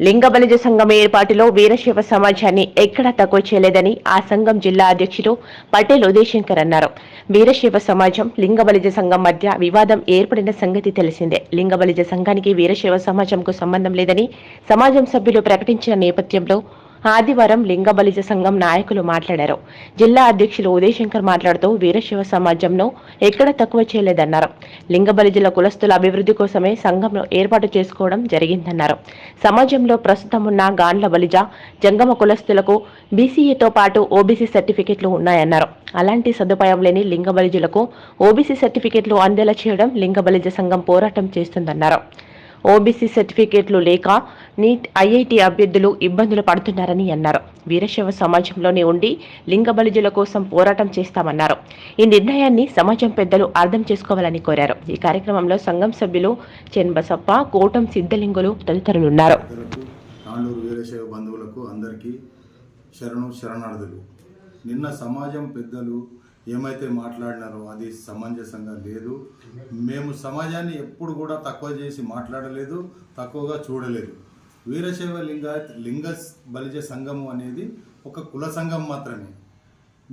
లింగబలిజ సంఘం ఏర్పాటులో వీరశైవ సమాజాన్ని ఎక్కడా తక్కువ చేయలేదని ఆ సంఘం జిల్లా అధ్యక్షుడు పటేల్ ఉదయశంకర్ అన్నారు. వీరశైవ సమాజం లింగబలిజ సంఘం మధ్య వివాదం ఏర్పడిన సంగతి తెలిసిందే. లింగబలిజ సంఘానికి వీరశైవ సమాజంకు సంబంధం లేదని సమాజం సభ్యులు ప్రకటించిన నేపథ్యంలో ఆదివారం లింగబలిజ సంఘం నాయకులు మాట్లాడారు. జిల్లా అధ్యక్షులు ఉదయశంకర్ మాట్లాడుతూ వీరశివ సమాజంను ఎక్కడ తక్కువ చేయలేదన్నారు. లింగబలిజల కులస్తుల అభివృద్ధి కోసమే సంఘంను ఏర్పాటు చేసుకోవడం జరిగిందన్నారు. సమాజంలో ప్రస్తుతం ఉన్న గాండ్ల బలిజ జంగమ కులస్తులకు బీసీఏతో పాటు ఓబీసీ సర్టిఫికెట్లు ఉన్నాయన్నారు. అలాంటి సదుపాయం లేని లింగబలిజులకు ఓబీసీ సర్టిఫికెట్లు అందేలా చేయడం లింగబలిజ సంఘం పోరాటం చేస్తుందన్నారు. ఓబీసీ సర్టిఫికేట్లు లేక నీట్ ఐఐటి అభ్యర్థులు ఇబ్బందులు పడుతున్నారని అన్నారు. వీరశైవ సమాజంలోనే ఉండి లింగ బలిజుల కోసం పోరాటం చేస్తామన్నారు. ఈ నిర్ణయాన్ని సమాజం పెద్దలు అర్థం చేసుకోవాలని కోరారు. ఈ కార్యక్రమంలో సంఘం సభ్యులు చెన్బసప్ప కోటం సిద్ధలింగులు తదితరులున్నారు. నిన్న సమాజం పెద్దలు ఏమైతే మాట్లాడినారో అది సమంజసంగా లేదు. మేము సమాజాన్ని ఎప్పుడు కూడా తక్కువ చేసి మాట్లాడలేదు తక్కువగా చూడలేదు. వీరశైవ లింగ లింగ బలిజ సంఘము అనేది ఒక కుల సంఘం మాత్రమే.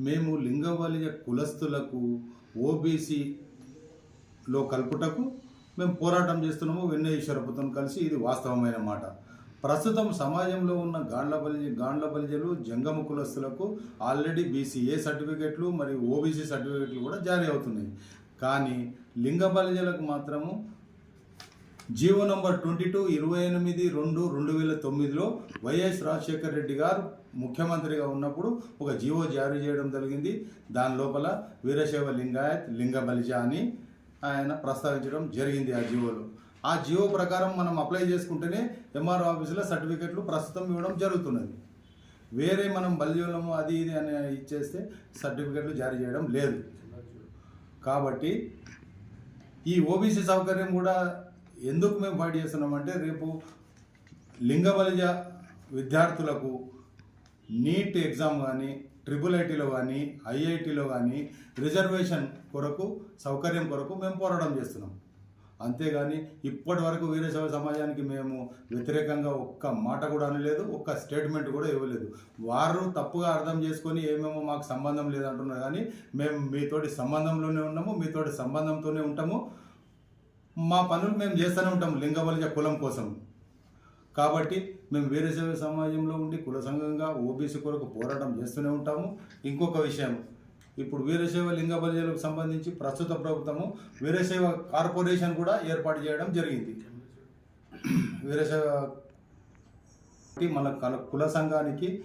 మేము లింగ బలిజ కులస్తులకు ఓబీసీలో కలుపుటకు మేము పోరాటం చేస్తున్నాము వెన్నయ్యేశ్వరపుతో కలిసి ఇది వాస్తవమైన మాట. ప్రస్తుతం సమాజంలో ఉన్న గాండ్ల బలిజ గాండ్ల బలిజలు జంగమ కులస్తులకు ఆల్రెడీ బీసీఏ సర్టిఫికెట్లు మరియు ఓబీసీ సర్టిఫికెట్లు కూడా జారీ అవుతున్నాయి. కానీ లింగ బలిజలకు మాత్రము జీవో నంబర్ ట్వంటీ టూ ఇరవై ఎనిమిది రెండు రెండు వేల తొమ్మిదిలో వైఎస్ రాజశేఖర రెడ్డి గారు ముఖ్యమంత్రిగా ఉన్నప్పుడు ఒక జీవో జారీ చేయడం జరిగింది. దాని లోపల వీరశైవ లింగాయత్ లింగ బలిజ అని ఆయన ప్రస్తావించడం జరిగింది ఆ జీవోలో. ఆ జియో ప్రకారం మనం అప్లై చేసుకుంటేనే ఎంఆర్ఓ ఆఫీసులో సర్టిఫికెట్లు ప్రస్తుతం ఇవ్వడం జరుగుతున్నది. వేరే మనం బలిజోలము అది ఇది అని ఇచ్చేస్తే సర్టిఫికెట్లు జారీ చేయడం లేదు. కాబట్టి ఈ ఓబీసీ సౌకర్యం కూడా ఎందుకు మేము ఫైట్ చేస్తున్నామంటే రేపు లింగబలిజ విద్యార్థులకు నీట్ ఎగ్జామ్ కానీ ట్రిపుల్ ఐటీలో కానీ ఐఐటిలో కానీ రిజర్వేషన్ కొరకు సౌకర్యం కొరకు మేము పోరాటం చేస్తున్నాం. అంతేగాని ఇప్పటి వరకు వీరశైవ సమాజానికి మేము వ్యతిరేకంగా ఒక్క మాట కూడా అనలేదు ఒక్క స్టేట్మెంట్ కూడా ఇవ్వలేదు. వారు తప్పుగా అర్థం చేసుకొని ఏమేమో మాకు సంబంధం లేదంటున్నారు కానీ మేము మీతోటి సంబంధంలోనే ఉన్నాము మీతోటి సంబంధంతోనే ఉంటాము. మా పనులు మేము చేస్తూనే ఉంటాం లింగబలిజ కులం కోసం. కాబట్టి మేము వీరశైవ సమాజంలో ఉండి కుల సంఘంగా ఓబీసీ కొరకు పోరాటం చేస్తూనే ఉంటాము. ఇంకొక విషయం ఇప్పుడు వీరశైవ లింగ బలిజలకు సంబంధించి ప్రస్తుత ప్రభుత్వము వీరశైవ కార్పొరేషన్ కూడా ఏర్పాటు చేయడం జరిగింది. వీరశైవ మన కల- కుల సంఘానికి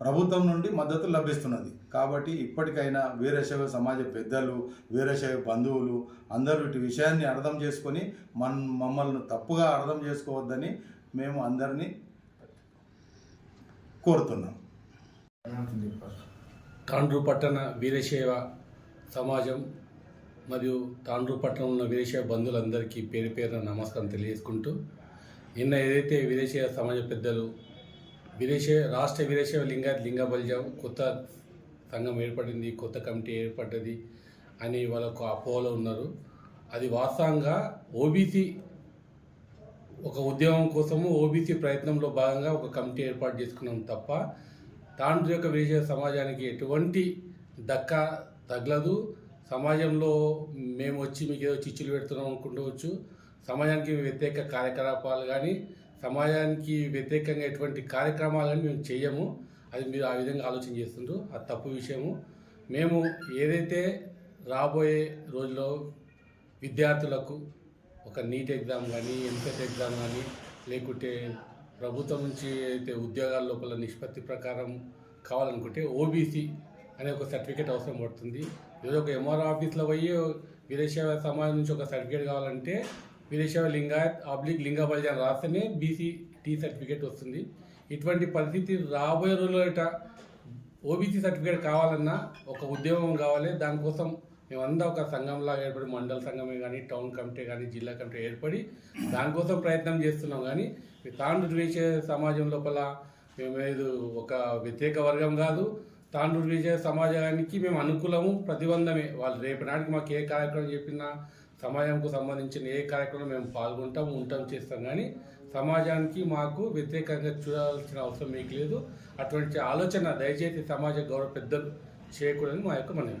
ప్రభుత్వం నుండి మద్దతు లభిస్తున్నది. కాబట్టి ఇప్పటికైనా వీరశైవ సమాజ పెద్దలు వీరశైవ బంధువులు అందరూ ఇటు విషయాన్ని అర్థం చేసుకొని మన్ మమ్మల్ని తప్పుగా అర్థం చేసుకోవద్దని మేము అందరినీ కోరుతున్నాం. తాండ్రు పట్టణ వీరశైవ సమాజం మరియు తాండ్రు పట్టణంలో ఉన్న వీరశైవ బంధువులందరికీ పేరు పేరున నమస్కారం తెలియజేసుకుంటూ నిన్న ఏదైతే వీరశైవ సమాజ పెద్దలు వీరశైవ రాష్ట్ర వీరశైవ లింగ లింగబలిజం కొత్త సంఘం ఏర్పడింది కొత్త కమిటీ ఏర్పడ్డది అని వాళ్ళకు అపోలో ఉన్నారు. అది వాస్తవంగా ఓబీసీ ఒక ఉద్యమం కోసము ఓబీసీ ప్రయత్నంలో భాగంగా ఒక కమిటీ ఏర్పాటు చేసుకున్నాం తప్ప తాండ్రి యొక్క విజయ సమాజానికి ఎటువంటి దక్క తగలదు. సమాజంలో మేము వచ్చి మీకు ఏదో చిచ్చులు పెడుతున్నాం అనుకుంటవచ్చు. సమాజానికి వ్యతిరేక కార్యకలాపాలు కానీ సమాజానికి వ్యతిరేకంగా ఎటువంటి కార్యక్రమాలు కానీ మేము చేయము అది మీరు ఆ విధంగా ఆలోచన చేస్తుండ్రు. అది తప్పు విషయము. మేము ఏదైతే రాబోయే రోజుల్లో విద్యార్థులకు ఒక నీట్ ఎగ్జామ్ కానీ ఎంసెట్ ఎగ్జామ్ కానీ లేకుంటే ప్రభుత్వం నుంచి అయితే ఉద్యోగాల లోపల నిష్పత్తి ప్రకారం కావాలనుకుంటే ఓబీసీ అనే ఒక సర్టిఫికేట్ అవసరం పడుతుంది. ఏదో ఒక ఎంఆర్ఓ ఆఫీస్లో పోయి వీరశైవ సమాజం నుంచి ఒక సర్టిఫికేట్ కావాలంటే వీరశైవ లింగాయత్ ఆబ్లిక్ లింగ బలిజాన్ రాస్తేనే బీసీ టీ సర్టిఫికేట్ వస్తుంది. ఇటువంటి పరిస్థితి రాబోయే రోజుల్లో ఓబీసీ సర్టిఫికేట్ కావాలన్నా ఒక ఉద్యోగం కావాలి. దానికోసం మేమంతా ఒక సంఘంలాగా ఏర్పడి మండల సంఘమే కానీ టౌన్ కమిటీ కానీ జిల్లా కమిటీ ఏర్పడి దానికోసం ప్రయత్నం చేస్తున్నాం. కానీ ఈ తాండ్రు వేసే సమాజం లోపల మేము ఒక వ్యతిరేక వర్గం కాదు. తాండ్రు వేసే సమాజానికి మేము అనుకూలము ప్రతిబంధమే. వాళ్ళు రేపు నాటికి మాకు ఏ కార్యక్రమం చెప్పినా సమాజంకు సంబంధించిన ఏ కార్యక్రమం మేము పాల్గొంటాం ఉంటాం చేస్తాం. కానీ సమాజానికి మాకు వ్యతిరేకంగా చూడాల్సిన అవసరం మీకు లేదు. అటువంటి ఆలోచన దయచేసి సమాజ గౌరవ పెద్దలు చేయకూడదని మా యొక్క మనవి.